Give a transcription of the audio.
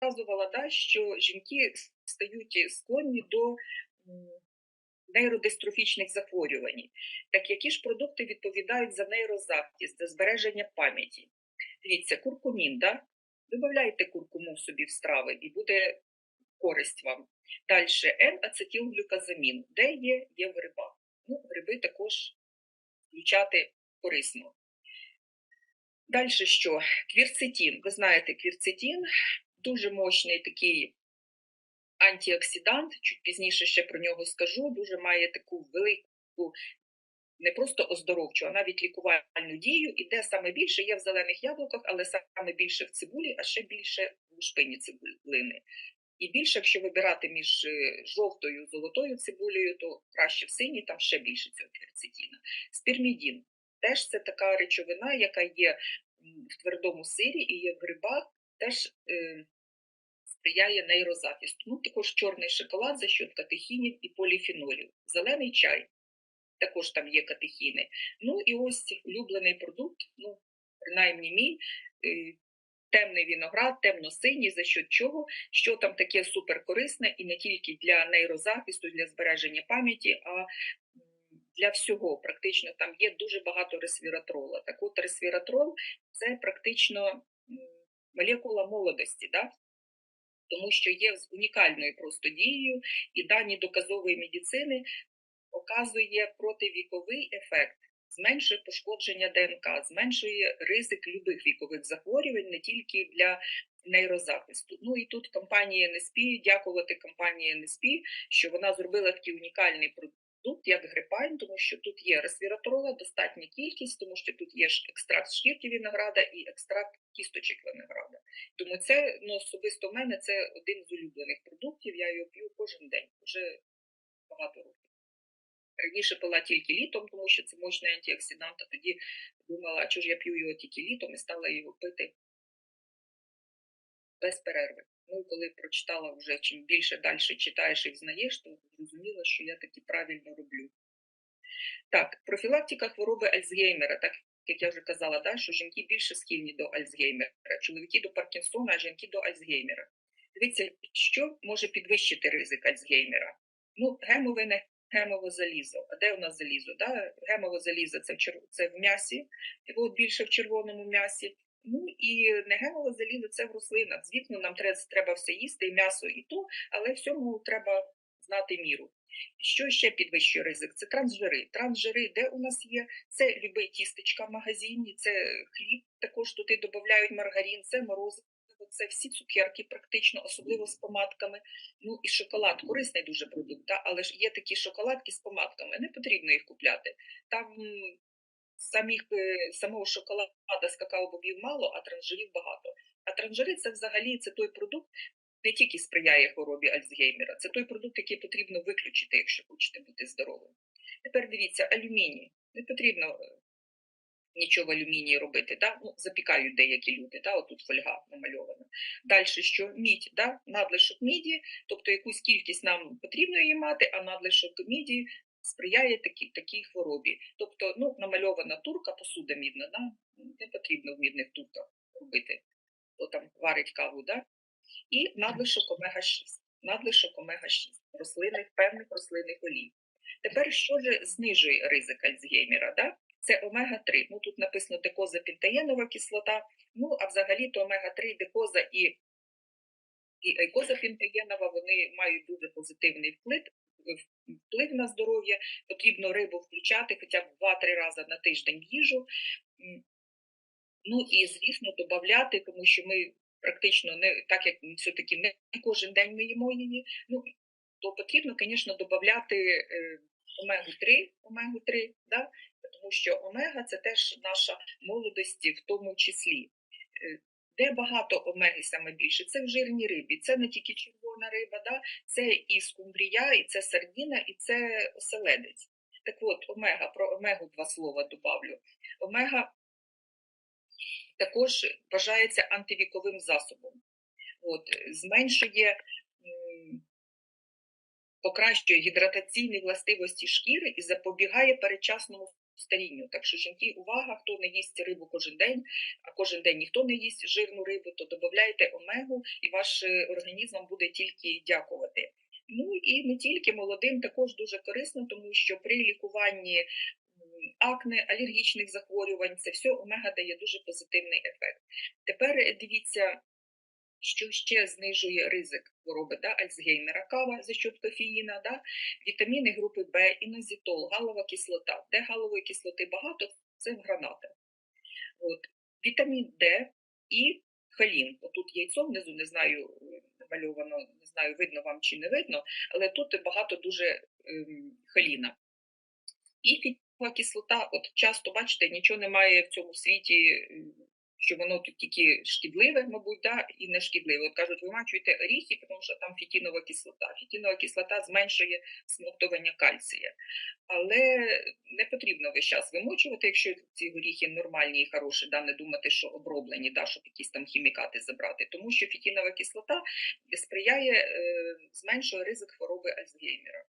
розказувала, да, що жінки стають склонні до нейродистрофічних захворювань. Так які ж продукти відповідають за нейрозахист, за збереження пам'яті? Дивіться, куркумін, да? Добавляйте куркуму собі в страви і буде користь вам. Далі N-ацетилглюказамін. Де є? Є в грибах. Ну, гриби також включати корисно. Далі що? Квірцетин. Ви знаєте, квірцетин дуже мощний такий антиоксидант, чуть пізніше ще про нього скажу, дуже має таку велику, не просто оздоровчу, а навіть лікувальну дію. І де саме більше є в зелених яблуках, але саме більше в цибулі, а ще більше в лушпині цибулини. І більше, якщо вибирати між е, жовтою і золотою цибулею, то краще в синій, там ще більше цього кверцетіна. Спірмідін теж це така речовина, яка є в твердому сирі і є в грибах, теж е, сприяє нейрозахисту. Ну, також чорний шоколад за счет катехінів і поліфенолів. Зелений чай, також там є катехіни. Ну і ось улюблений продукт, ну, принаймні мій. Е, темний виноград, темно-синій, за що чого, що там таке суперкорисне і не тільки для нейрозахисту, для збереження пам'яті, а для всього. Практично там є дуже багато ресвіратрола. Так от ресвіратрол це практично молекула молодості, да? Тому що є з унікальною просто дією, і дані доказової медицини показує противіковий ефект зменшує пошкодження ДНК, зменшує ризик любих вікових захворювань не тільки для нейрозахисту. Ну і тут компанія НСП, дякувати компанії НСП, що вона зробила такий унікальний продукт. Як грипайн, тому що тут є ресвіратрола, достатня кількість, тому що тут є екстракт шкірки винограда і екстракт кісточок винограда. Тому це ну, особисто в мене це один з улюблених продуктів. Я його п'ю кожен день, вже багато років. Раніше пила тільки літом, тому що це мощний антиоксидант, а тоді думала, а чого ж я п'ю його тільки літом і стала його пити без перерви. Ну, коли прочитала вже чим більше далі читаєш і взнаєш, то зрозуміла, що я таки правильно роблю. Так, профілактика хвороби Альцгеймера, так як я вже казала, да, що жінки більше схильні до Альцгеймера, чоловіки до Паркінсона, а жінки до Альцгеймера. Дивіться, що може підвищити ризик Альцгеймера? Ну, гемове гемове залізо. А де у нас залізо? Да? Гемове залізо це в, чер... це в м'ясі, от більше в червоному м'ясі. Ну і негемове залізо це в рослинах. Звісно, нам треба, все їсти, і м'ясо, і то, але всьому треба знати міру. Що ще підвищує ризик? Це трансжири. Трансжири, де у нас є? Це любий тістечка в магазині, це хліб, також туди додають маргарин, це морозиво, це всі цукерки, практично, особливо з помадками. Ну і шоколад корисний дуже продукт, але ж є такі шоколадки з помадками, не потрібно їх купляти. Там самих, е, самого шоколада з какао-бобів мало, а транжирів багато. А транжири це взагалі це той продукт, не тільки сприяє хворобі Альцгеймера, це той продукт, який потрібно виключити, якщо хочете бути здоровим. Тепер дивіться, алюміній. Не потрібно е, нічого в алюмінії робити. Да? Ну, Запікають деякі люди, да? отут фольга намальована. Далі що мідь, да? надлишок міді, тобто якусь кількість нам потрібно її мати, а надлишок міді сприяє такій такій хворобі. Тобто ну, намальована турка, посуда мідна, да? не потрібно в мідних турках робити, хто там варить каву. Да? І надлишок омега-6, надлишок омега-6, рослинних, певних рослинних олій. Тепер що ж знижує ризик Альцгеймера? Да? це омега-3. Ну, Тут написано декоза пентаєнова кислота, ну, а взагалі-то омега-3, декоза і і айкоза пентаєнова, вони мають дуже позитивний вплив вплив на здоров'я. Потрібно рибу включати хоча б 2-3 рази на тиждень їжу. Ну і, звісно, додати, тому що ми практично не так як все-таки не кожен день ми їмо її. Ну, то потрібно, звісно, додати омегу 3 омегу 3 да? тому що омега це теж наша молодості в тому числі. Е, де багато омеги саме більше? Це в жирній рибі, це не тільки червона риба, да? це і скумбрія, і це сардіна, і це оселедець. Так от, омега, про омегу два слова добавлю. Омега також вважається антивіковим засобом. От, Зменшує покращує гідратаційні властивості шкіри і запобігає перечасному старінню. Так що, жінки, увага, хто не їсть рибу кожен день, а кожен день ніхто не їсть жирну рибу, то додавайте омегу, і ваш е, організм вам буде тільки дякувати. Ну і не тільки молодим також дуже корисно, тому що при лікуванні акне, алергічних захворювань, це все омега дає дуже позитивний ефект. Тепер е, дивіться, що ще знижує ризик хвороби да, Альцгеймера, кава за счет кофеїна, да, вітаміни групи В, інозітол, галова кислота. Де галової кислоти багато, це в гранатах. От. Вітамін Д і холін. Отут яйцо внизу, не знаю, намальовано, не знаю, видно вам чи не видно, але тут багато дуже ем, холіна. І кислота, от часто бачите, нічого немає в цьому світі, ем, що воно тут тільки шкідливе, мабуть, да, і не шкідливе. От кажуть, вимачуйте оріхи, тому що там фітінова кислота. Фітінова кислота зменшує смоктування кальція. Але не потрібно весь час вимочувати, якщо ці горіхи нормальні і хороші, да, не думати, що оброблені, да, щоб якісь там хімікати забрати. Тому що фітінова кислота сприяє, е, зменшує ризик хвороби Альцгеймера.